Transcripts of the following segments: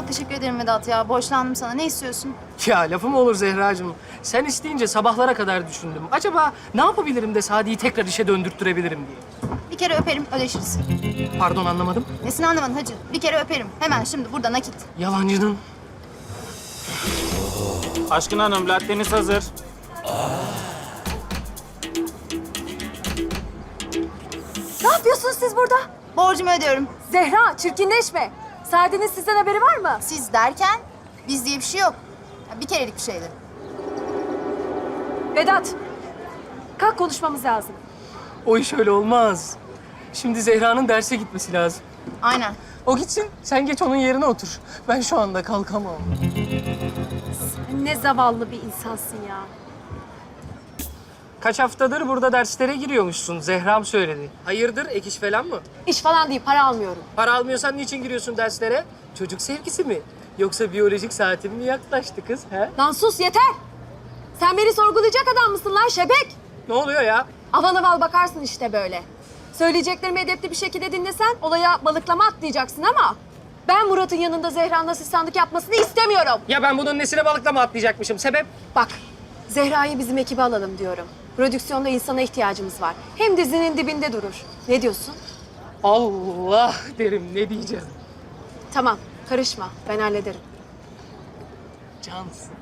Çok teşekkür ederim Vedat ya. Borçlandım sana. Ne istiyorsun? Ya lafım olur Zehracığım. Sen isteyince sabahlara kadar düşündüm. Acaba ne yapabilirim de Sadi'yi tekrar işe döndürttürebilirim diye. Bir kere öperim, ödeşiriz. Pardon anlamadım. Nesini anlamadın hacı? Bir kere öperim. Hemen şimdi burada nakit. Yalancının. Aşkın Hanım, latteniz hazır. Ne yapıyorsunuz siz burada? Borcumu ödüyorum. Zehra, çirkinleşme. Sadi'nin sizden haberi var mı? Siz derken biz diye bir şey yok. Ya bir kerelik bir şeydi. Vedat, kalk konuşmamız lazım. O iş öyle olmaz. Şimdi Zehra'nın derse gitmesi lazım. Aynen. O gitsin, sen geç onun yerine otur. Ben şu anda kalkamam. Ne zavallı bir insansın ya. Kaç haftadır burada derslere giriyormuşsun. Zehram söyledi. Hayırdır, ek iş falan mı? İş falan değil, para almıyorum. Para almıyorsan niçin giriyorsun derslere? Çocuk sevgisi mi? Yoksa biyolojik saatin mi yaklaştı kız? He? Lan sus yeter. Sen beni sorgulayacak adam mısın lan şebek? Ne oluyor ya? Aval aval bakarsın işte böyle. Söyleyeceklerimi edepli bir şekilde dinlesen olaya balıklama atlayacaksın ama... Ben Murat'ın yanında Zehra'nın asistanlık yapmasını istemiyorum. Ya ben bunun nesine balıklama atlayacakmışım? Sebep? Bak, Zehra'yı bizim ekibe alalım diyorum. Prodüksiyonda insana ihtiyacımız var. Hem dizinin dibinde durur. Ne diyorsun? Allah derim, ne diyeceğim? Tamam, karışma. Ben hallederim. Cansın.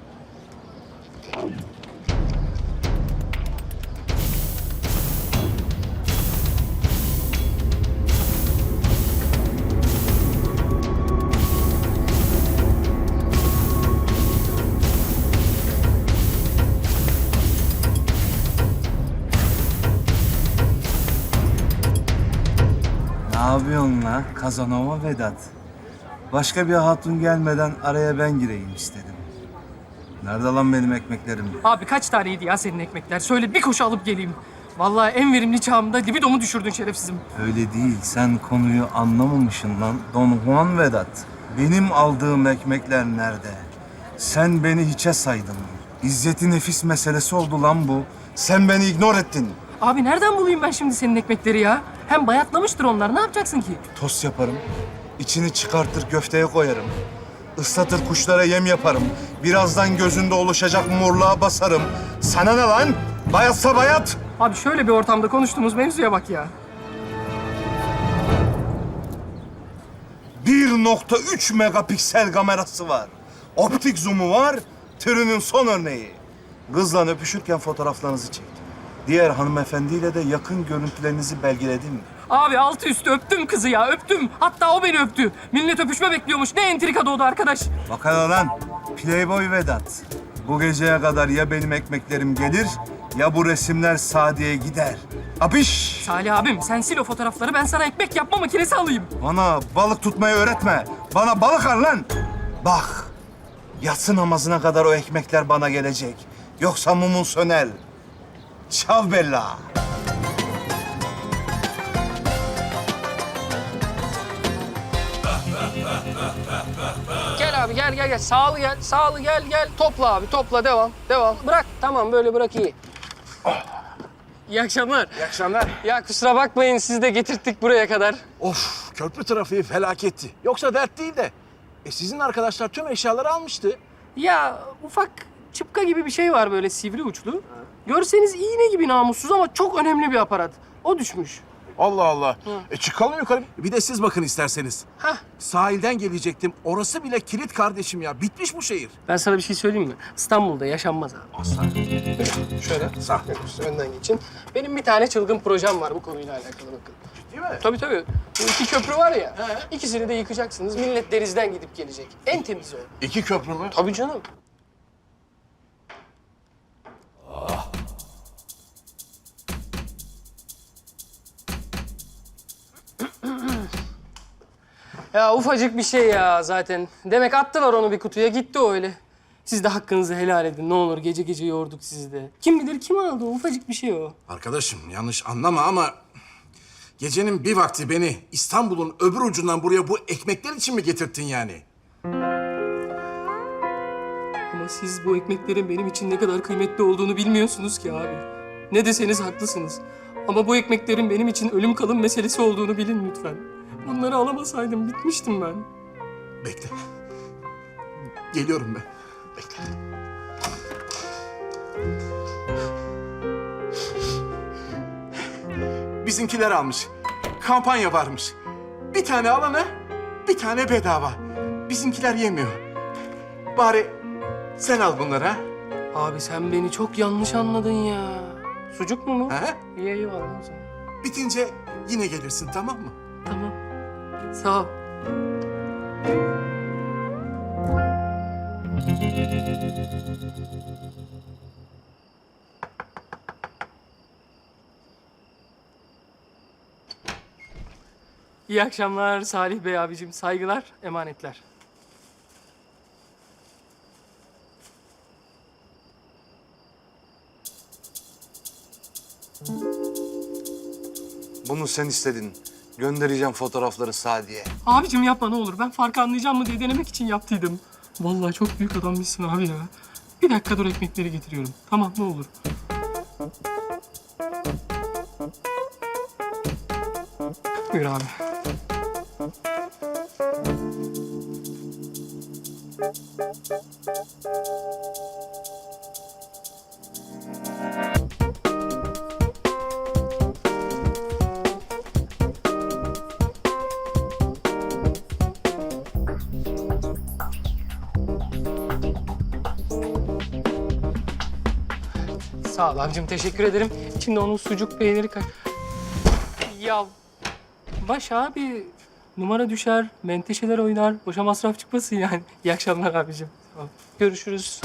Yapıyorsun la Kazanova Vedat? Başka bir hatun gelmeden araya ben gireyim istedim. Nerede lan benim ekmeklerim? Abi kaç taneydi ya senin ekmekler? Söyle bir koşu alıp geleyim. Vallahi en verimli çağımda libidomu düşürdün şerefsizim. Öyle değil, sen konuyu anlamamışsın lan. Don Juan Vedat. Benim aldığım ekmekler nerede? Sen beni hiçe saydın. İzzeti nefis meselesi oldu lan bu. Sen beni ignor ettin. Abi nereden bulayım ben şimdi senin ekmekleri ya? Hem bayatlamıştır onlar. Ne yapacaksın ki? Tost yaparım. İçini çıkartır köfteye koyarım. Islatır kuşlara yem yaparım. Birazdan gözünde oluşacak morluğa basarım. Sana ne lan? Bayatsa bayat. Abi şöyle bir ortamda konuştuğumuz mevzuya bak ya. 1.3 megapiksel kamerası var. Optik zoom'u var. Türünün son örneği. Kızla öpüşürken fotoğraflarınızı çektim. Diğer hanımefendiyle de yakın görüntülerinizi belgeledim. Abi altı üstü öptüm kızı ya öptüm. Hatta o beni öptü. Millet öpüşme bekliyormuş. Ne entrika doğdu arkadaş. Bak hele lan. Playboy Vedat. Bu geceye kadar ya benim ekmeklerim gelir ya bu resimler Sadiye gider. Apiş! Salih abim sen sil o fotoğrafları ben sana ekmek yapma makinesi alayım. Bana balık tutmayı öğretme. Bana balık al lan. Bak. Yatsı namazına kadar o ekmekler bana gelecek. Yoksa mumun söner. Çav bella. Gel abi gel gel gel. Sağlı gel. Sağlı gel gel. Topla abi topla devam. Devam. Bırak. Tamam böyle bırak iyi. İyi akşamlar. İyi akşamlar. Ya kusura bakmayın sizi de getirttik buraya kadar. Of köprü trafiği felaketti. Yoksa dert değil de. E sizin arkadaşlar tüm eşyaları almıştı. Ya ufak çıpka gibi bir şey var böyle sivri uçlu. Görseniz iğne gibi namussuz ama çok önemli bir aparat. O düşmüş. Allah Allah. E çıkalım yukarı. Bir de siz bakın isterseniz. Hah. Sahilden gelecektim. Orası bile kilit kardeşim ya. Bitmiş bu şehir. Ben sana bir şey söyleyeyim mi? İstanbul'da yaşanmaz abi. Aslan. Şöyle Sağ. önden geçin. Benim bir tane çılgın projem var bu konuyla alakalı bakın. Değil mi? Tabii tabii. Bu iki köprü var ya. ikisini de yıkacaksınız. Millet denizden gidip gelecek. En temiz o. İki köprü mü? Tabii canım. Ya ufacık bir şey ya zaten. Demek attılar onu bir kutuya gitti o öyle. Siz de hakkınızı helal edin. Ne olur gece gece yorduk sizi de. Kim bilir kim aldı o ufacık bir şey o. Arkadaşım yanlış anlama ama... Gecenin bir vakti beni İstanbul'un öbür ucundan buraya bu ekmekler için mi getirttin yani? Ama siz bu ekmeklerin benim için ne kadar kıymetli olduğunu bilmiyorsunuz ki abi. Ne deseniz haklısınız. Ama bu ekmeklerin benim için ölüm kalım meselesi olduğunu bilin lütfen. Bunları alamasaydım bitmiştim ben. Bekle. Geliyorum ben. Bekle. Bizimkiler almış. Kampanya varmış. Bir tane alana bir tane bedava. Bizimkiler yemiyor. Bari sen al bunları ha. Abi sen beni çok yanlış anladın ya. Sucuk mu mu? ha? İyi eyvallah o zaman. Bitince yine gelirsin tamam mı? Sağ ol. İyi akşamlar Salih Bey abicim. Saygılar, emanetler. Bunu sen istedin. Göndereceğim fotoğrafları Sadiye. Abicim yapma ne olur. Ben farkı anlayacağım mı diye denemek için yaptıydım. Vallahi çok büyük adammışsın abi ya. Bir dakika dur ekmekleri getiriyorum. Tamam ne olur. Buyur abi. Sağ ol abicim teşekkür ederim. İçinde onun sucuk peyniri kay... Ya baş abi numara düşer, menteşeler oynar. Boşa masraf çıkmasın yani. İyi akşamlar abicim. Görüşürüz.